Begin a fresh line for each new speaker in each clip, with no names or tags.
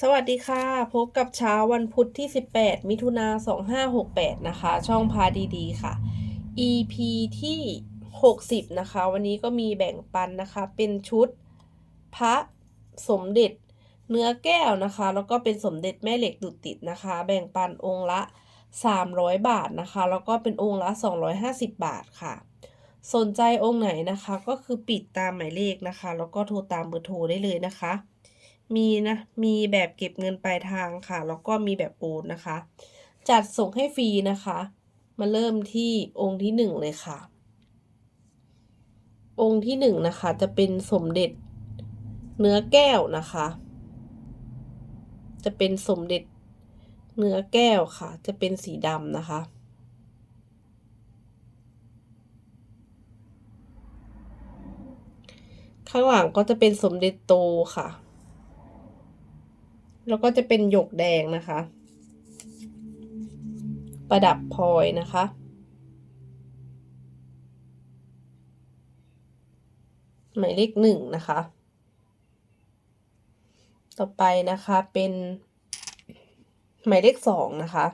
สวัสดีค่ะ พบกับเช้าวันพุธที่ 18 มิถุนา2568 นะคะ ช่องพาดีๆ ค่ะ EP ที่ 60 นะคะ วันนี้ก็มีแบ่งปันนะคะ เป็นชุดพระสมเด็จเนื้อแก้วนะคะ แล้วก็เป็นสมเด็จแม่เหล็กดุดติดนะคะ แบ่งปันองค์ละ 300 บาทนะคะ แล้วก็เป็นองค์ละ 250 บาทค่ะ สนใจองค์ไหนนะคะ ก็คือปิดตามหมายเลขนะคะ แล้วก็โทรตามเบอร์โทรได้เลยนะคะ มีนะมีแบบเก็บเงินปลายทางค่ะ แล้วก็มีแบบโอนนะคะ จัดส่งให้ฟรีนะคะ มาเริ่มที่องค์ที่หนึ่งเลยค่ะ องค์ที่หนึ่งนะคะ จะเป็นสมเด็จเนื้อแก้วนะคะ จะเป็นสมเด็จเนื้อแก้วค่ะ จะเป็นสีดำนะคะข้างหลังก็จะเป็นสมเด็จโตค่ะ แล้วก็จะเป็นหยกแดงนะคะ ประดับพลอยนะคะ หมายเลขหนึ่งนะคะ ต่อไปนะคะเป็นหมายเลขสองนะคะ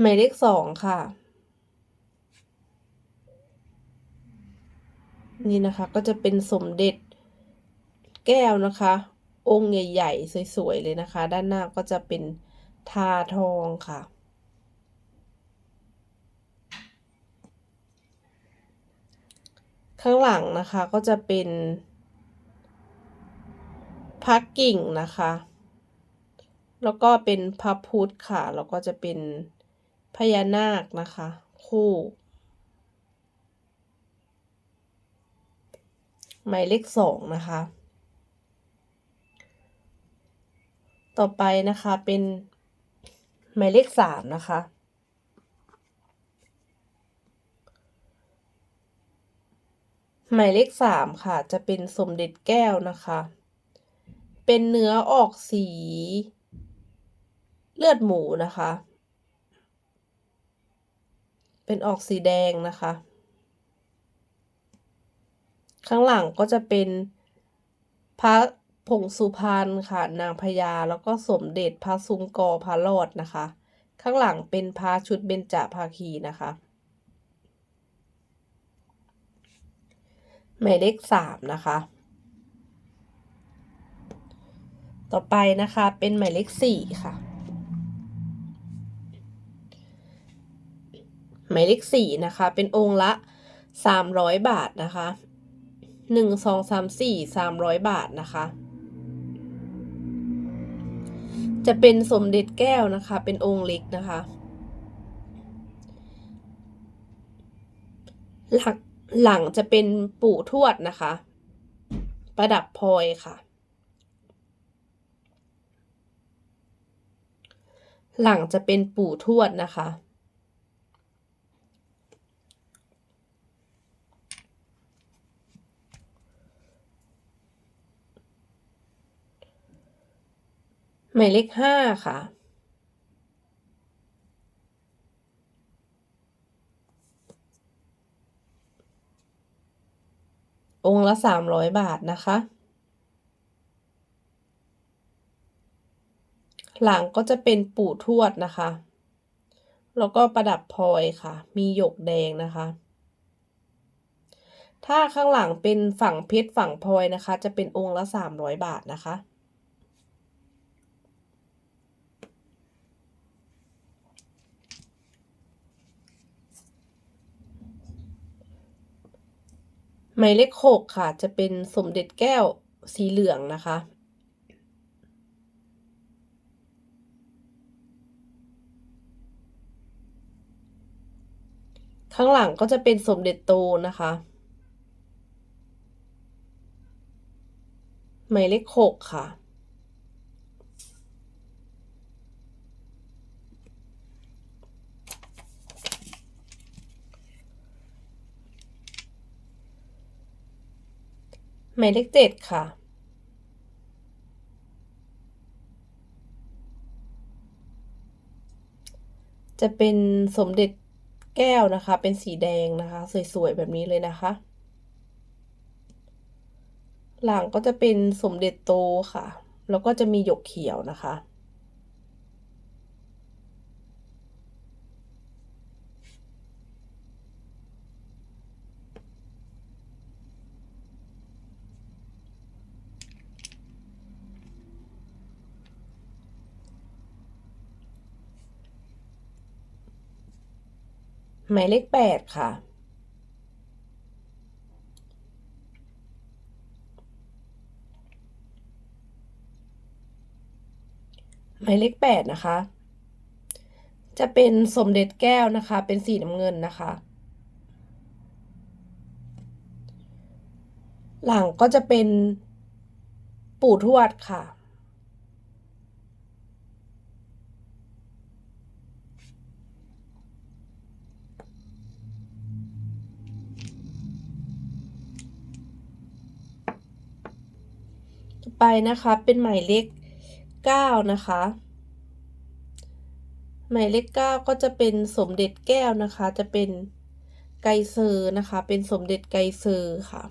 หมายเลขสองค่ะ นี่นะคะก็จะเป็นสมเด็จแก้วนะคะ องค์ใหญ่ๆ สวยๆ เลยนะคะ ด้านหน้าก็จะเป็นทาทองค่ะ ข้างหลังนะคะก็จะเป็นพระกิ่งนะคะ แล้วก็เป็นพระพุทธค่ะ แล้วก็จะเป็นพญานาคนะคะ คู่ หมายเลขสองนะคะ ต่อไปนะคะเป็นหมายเลขสามนะคะ หมายเลขสามค่ะ จะเป็นสมเด็จแก้วนะคะ เป็นเนื้อออกสี เลือดหมูนะคะ เป็นออกสีแดงนะคะ ข้างหลังก็จะเป็นพระผงสุพรรณค่ะ นางพญาแล้วก็สมเด็จพระซุ้มกอพระรอดนะคะ ข้างหลังเป็นพระชุดเบญจภาคีนะคะ หมายเลขสามนะคะ ต่อไปนะคะเป็นหมายเลขสี่ค่ะ หมายเลขสี่นะคะ เป็นองค์ละสามร้อยบาทนะคะ หนึ่งสองสามสี่สามร้อยบาทนะคะ จะเป็นสมเด็จแก้วนะคะ เป็นองค์เล็กนะคะ หลังหลังจะเป็นปู่ทวดนะคะ ประดับพลอยค่ะ หลังจะเป็นปู่ทวดนะคะ หมายเลขห้าค่ะ องค์ละสามร้อยบาทนะคะ หลังก็จะเป็นปู่ทวดนะคะ แล้วก็ประดับพลอยค่ะ มีหยกแดงนะคะ ถ้าข้างหลังเป็นฝั่งเพชรฝั่งพลอยนะคะ จะเป็นองค์ละสามร้อยบาทนะคะ หมายเลขหกค่ะ จะเป็นสมเด็จแก้วสีเหลืองนะคะ ข้างหลังก็จะเป็นสมเด็จโตนะคะ หมายเลขหกค่ะ มายเลขเจ็ดค่ะ จะเป็นสมเด็จแก้วนะคะ เป็นสีแดงนะคะ สวยๆ แบบนี้เลยนะคะ หลังก็จะเป็นสมเด็จโตค่ะ แล้วก็จะมีหยกเขียวนะคะ หมายเลขแปดค่ะ หมายเลขแปดนะคะ จะเป็นสมเด็จแก้วนะคะ เป็นสีน้ำเงินนะคะ หลังก็จะเป็นปู่ทวดค่ะ ไปนะคะเป็นหมายเลขเก้านะคะ หมายเลขเก้าก็จะเป็นสมเด็จแก้วนะคะ จะเป็นไกเซอร์นะคะ เป็นสมเด็จไกเซอร์ค่ะ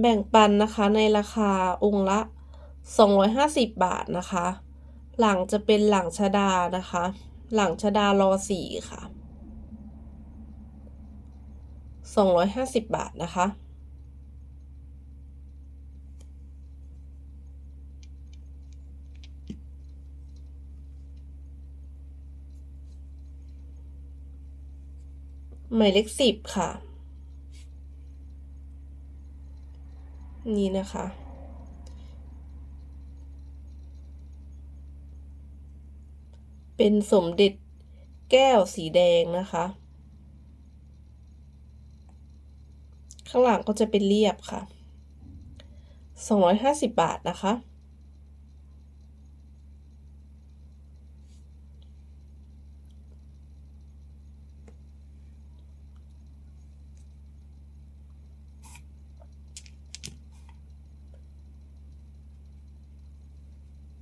แบ่งปันนะคะในราคาองค์ละ 250 บาทนะคะ หลังจะเป็นหลังชดานะคะ หลังชดารอสี่ค่ะ 250 บาทนะคะ หมายเลขสิบค่ะ นี่นะคะ เป็นสมเด็จแก้วสีแดงนะคะ ข้างหลังก็จะเป็นเรียบค่ะ 250 บาทนะคะ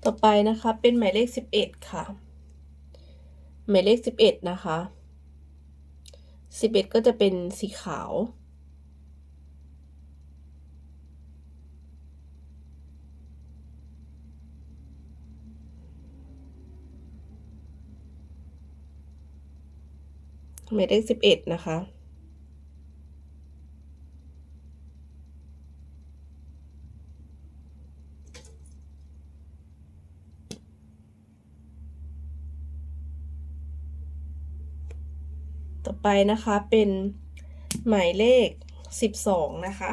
ต่อไปนะคะเป็นหมายเลข 11 ค่ะ หมายเลข11นะคะ11ก็จะเป็นสีขาว หมายเลข11นะคะ ไปนะคะเป็นหมายเลข 12 นะคะ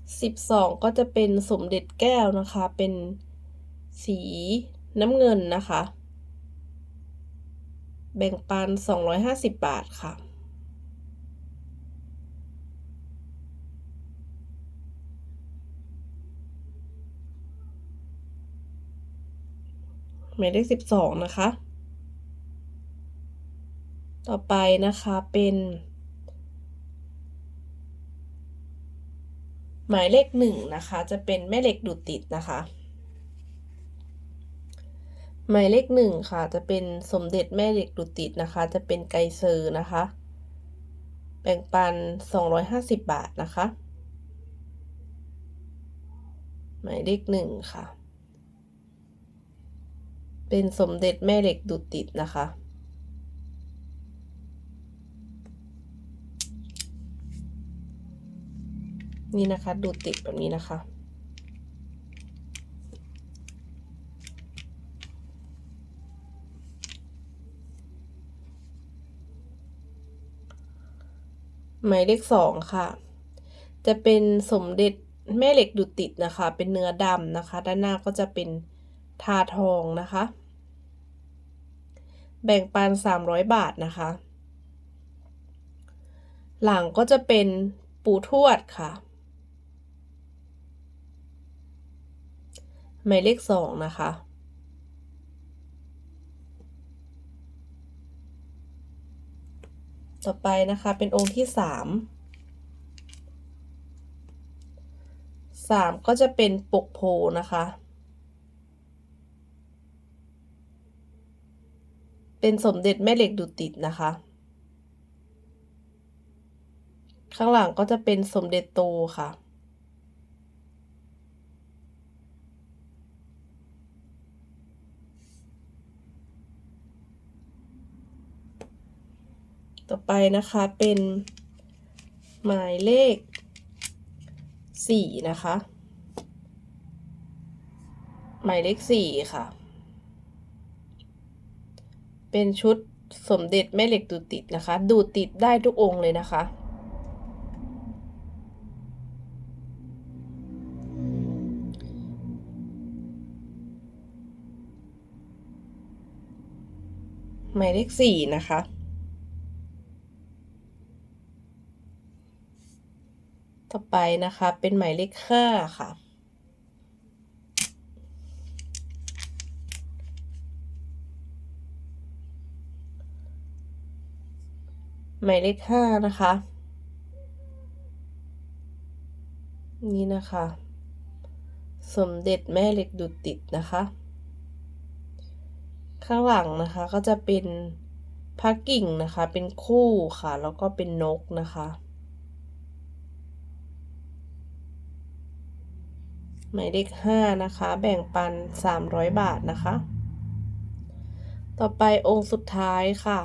12 ก็จะเป็นสมเด็จแก้วนะคะ เป็นสีน้ำเงินนะคะ แบ่งปัน 250 บาทค่ะหมายเลข12นะคะ ต่อไปนะคะเป็น หมายเลขหนึ่งนะคะ จะเป็นแม่เหล็กดูดติดนะคะ หมายเลขหนึ่งค่ะ จะเป็นสมเด็จแม่เหล็กดูดติดนะคะ จะเป็นไกเซอร์นะคะ แบ่งปัน 250 บาทนะคะ หมายเลขหนึ่งค่ะ เป็นสมเด็จแม่เหล็กดูดติดนะคะ นี่นะคะ ดูติดแบบนี้นะคะ หมายเลขสองค่ะ จะเป็นสมเด็จแม่เหล็กดูดติดนะคะ เป็นเนื้อดำนะคะ ด้านหน้าก็จะเป็นทาทองนะคะ แบ่งปันสามร้อยบาทนะคะ หลังก็จะเป็นปูทวดค่ะ หมายเลขสองนะคะ ต่อไปนะคะเป็นองค์ที่สามสามก็จะเป็นปกโพนะคะ เป็นสมเด็จแม่เหล็กดุติดนะคะ ข้างหลังก็จะเป็นสมเด็จโตค่ะ ต่อไปนะคะเป็นหมายเลขสี่นะคะ หมายเลขสี่ค่ะ เป็นชุดสมเด็จแม่เหล็กดูดติดนะคะ ดูดติดได้ทุกองค์เลยนะคะหมายเลขสี่นะคะ ต่อไปนะคะเป็นหมายเลขห้าค่ะ หมายเลขห้านะคะ นี่นะคะ สมเด็จแม่เหล็กดุดติดนะคะ ข้างหลังนะคะก็จะเป็นพระกิ่งนะคะ เป็นคู่ค่ะ แล้วก็เป็นนกนะคะ หมายเลขห้านะคะ แบ่งปันสามร้อยบาทนะคะ ต่อไปองค์สุดท้ายค่ะ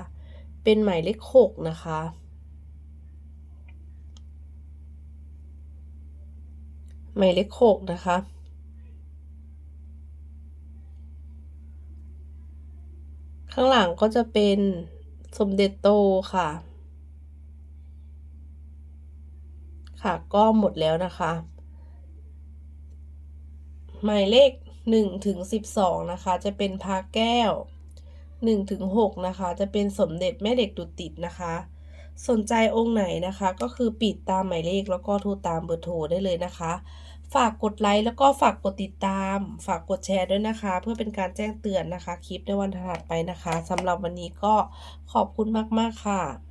เป็นหมายเลขหกนะคะ หมายเลขหกนะคะข้างหลังก็จะเป็นสมเด็จโตค่ะ ค่ะก็หมดแล้วนะคะ หมายเลขหนึ่งถึงสิบสองนะคะ จะเป็นพาแก้วหนึ่งถึงหกนะคะ จะเป็นสมเด็จแม่เหล็กดุติดนะคะ สนใจองค์ไหนนะคะ ก็คือปิดตามหมายเลขแล้วก็โทรตามเบอร์โทรได้เลยนะคะ ฝากกดไลค์แล้วก็ฝากกดติดตาม ฝากกดแชร์ด้วยนะคะ เพื่อเป็นการแจ้งเตือนนะคะ คลิปในวันถัดไปนะคะสำหรับวันนี้ก็ขอบคุณมากๆค่ะ